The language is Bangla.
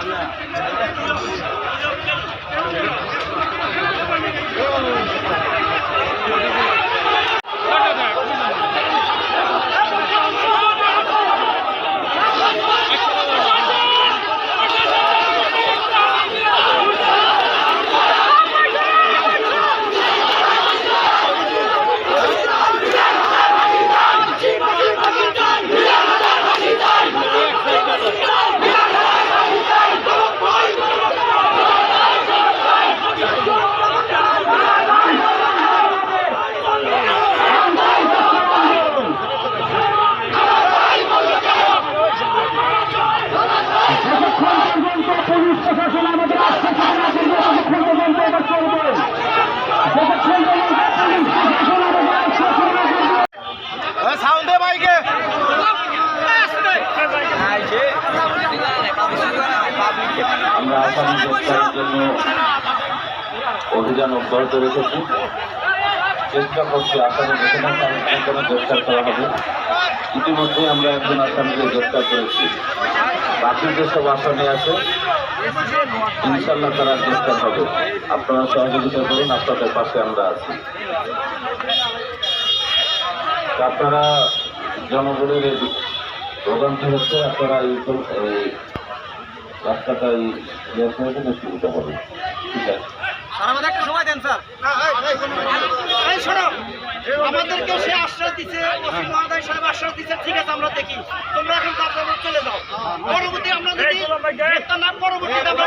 Allah. আমরা আসামি গ্রেপ্তারের জন্য অভিযান অব্যাহত রেখেছি। চেষ্টা করছি আসামি সেখানে গ্রেপ্তার করা হবে। ইতিমধ্যে আমরা একজন আসামিকে গ্রেপ্তার করেছি। বাকি যেসব আসামি আছে ইনশাল্লাহ তারা গ্রেপ্তার হবে। আপনারা সহযোগিতা করুন, আপনাদের পাশে আমরা আছি। আপনারা জনগণের ভোগান্তি হচ্ছে, আপনারা রাস্তাটা এই সময় দিলে সুবিধা হবে। ঠিক আছে। এই শোনো। আমাদেরকে সে আশ্বাস দিচ্ছে ওসি মহোদয় সাহেব আশ্বাস দিচ্ছে ঠিক আছে আমরা দেখি। তোমরা এখন তারপর চলে যাও। পরবর্তী আমরা যদি না পরবর্তীতে আমরা